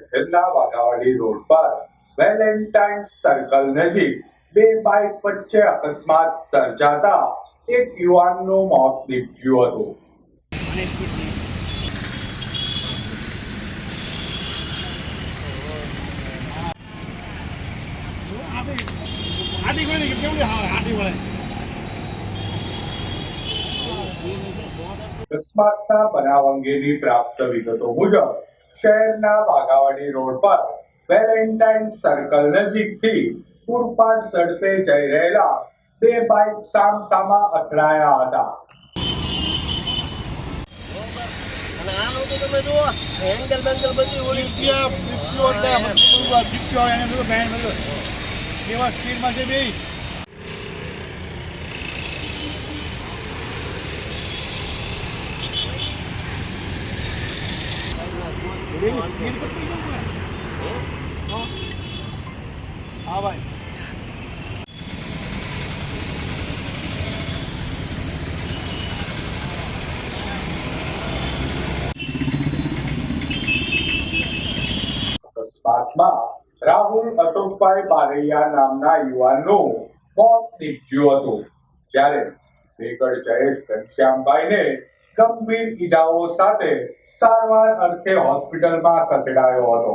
શહેરના વાઘાવાડી રોડ પર Valentine circle નજીક બે બાઇક વચ્ચે અકસ્માત સર્જાતા એક યુવાનનો મોત નીપજ્યું હતું. અકસ્માતના બનાવ અંગેની પ્રાપ્ત વિગતો મુજબ શહેરના વાઘાવાડી રોડ પર વેલેન્ટાઇન સર્કલ નજીકથી પૂરપાટ ઝડપે જઈ રહેલા બે બાઇક સામસામા અથડાયા હતા અને સ્પીડમાં છે તમે અકસ્માતમાં રાહુલ અશોકભાઈ બારૈયા નામના યુવાનનું મોત નીપજ્યું હતું. જ્યારે વેગડ જયેશ ઘનશ્યામભાઈને ગંભીર ઈજાઓ સાથે સારવાર અર્થે હોસ્પિટલમાં ખસેડાયો હતો.